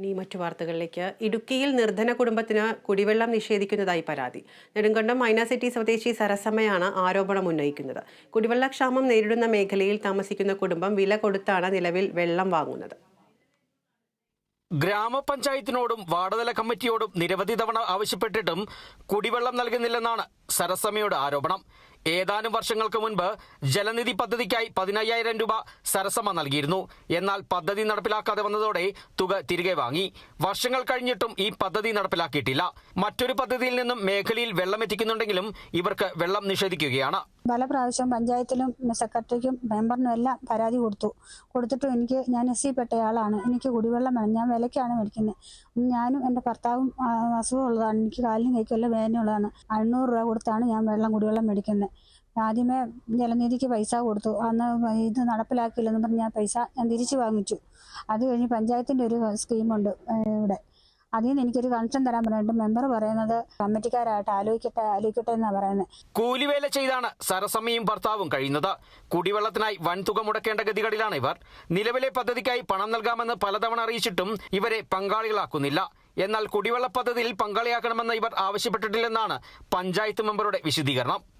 ഇനി മറ്റു വാർത്തകളിലേക്ക്. ഇടുക്കിയിൽ നിർധന കുടുംബത്തിന് കുടിവെള്ളം നിഷേധിക്കുന്നതായി പരാതി. നെടുങ്കണ്ടം മൈന സിറ്റി സ്വദേശി സരസമ്മയാണ് ആരോപണം ഉന്നയിക്കുന്നത്. കുടിവെള്ളക്ഷാമം നേരിടുന്ന മേഖലയിൽ താമസിക്കുന്ന കുടുംബം വില കൊടുത്താണ് നിലവിൽ വെള്ളം വാങ്ങുന്നത്. ഗ്രാമപഞ്ചായത്തിനോടും വാർഡുതല കമ്മിറ്റിയോടും നിരവധി തവണ ആവശ്യപ്പെട്ടിട്ടും കുടിവെള്ളം നൽകുന്നില്ലെന്നാണ് സരസമ്മയുടെ ആരോപണം. ഏതാനും വർഷങ്ങൾക്ക് മുൻപ് ജലനിധി പദ്ധതിക്കായി പതിനയ്യായിരം രൂപ സരസമ നൽകിയിരുന്നു. എന്നാൽ പദ്ധതി നടപ്പിലാക്കാതെ വന്നതോടെ തുക തിരികെ വാങ്ങി. വർഷങ്ങൾ കഴിഞ്ഞിട്ടും ഈ പദ്ധതി നടപ്പിലാക്കിയിട്ടില്ല. മറ്റൊരു പദ്ധതിയിൽ നിന്നും മേഖലയിൽ വെള്ളം എത്തിക്കുന്നുണ്ടെങ്കിലും ഇവർക്ക് വെള്ളം നിഷേധിക്കുകയാണ്. പല പ്രാവശ്യം പഞ്ചായത്തിലും സെക്രട്ടറിക്കും മെമ്പറിനും എല്ലാം പരാതി കൊടുത്തു. കൊടുത്തിട്ടും എനിക്ക് ഞാൻ എസ് പെട്ടയാളാണ്. എനിക്ക് കുടിവെള്ളം വേണം. ഞാൻ വിലയ്ക്കാണ് മേടിക്കുന്നത് ഞാനും എന്റെ ഭർത്താവും അസുഖമുള്ളതാണ് എനിക്ക് കാലിനും കൈക്കുമെല്ലാം വേദനയുള്ളതാണ്. അഞ്ഞൂറ് രൂപ കൊടുത്താണ് ഞാൻ വെള്ളം കുടിവെള്ളം മേടിക്കുന്നത് ആദ്യമേ ജലനിധിക്ക് പൈസ കൊടുത്തു. അന്ന് ഇത് നടപ്പിലാക്കിയില്ലെന്ന് പറഞ്ഞ് ഞാൻ പൈസ ഞാൻ തിരിച്ചു വാങ്ങിച്ചു. അത് കഴിഞ്ഞ് പഞ്ചായത്തിന്റെ ഒരു സ്കീമുണ്ട് ഇവിടെ. അതിൽ നിന്ന് എനിക്കൊരു കണക്ഷൻ തരാൻ പറഞ്ഞിട്ട് മെമ്പർ പറയുന്നത് കമ്മിറ്റിക്കാരായിട്ട് ആലോചിക്കട്ടെ ആലോചിക്കട്ടെ എന്നാണ് പറയുന്നത് കൂലിവേല ചെയ്താണ് സരസമ്മയും ഭർത്താവും കഴിയുന്നത്. കുടിവെള്ളത്തിനായി വൻതുക മുടക്കേണ്ട ഗതികളിലാണ് ഇവർ. നിലവിലെ പദ്ധതിക്കായി പണം നൽകാമെന്ന് പലതവണ അറിയിച്ചിട്ടും ഇവരെ പങ്കാളികളാക്കുന്നില്ല. എന്നാൽ കുടിവെള്ള പദ്ധതിയിൽ പങ്കാളിയാക്കണമെന്ന് ഇവർ ആവശ്യപ്പെട്ടിട്ടില്ലെന്നാണ് പഞ്ചായത്ത് മെമ്പറുടെ വിശദീകരണം.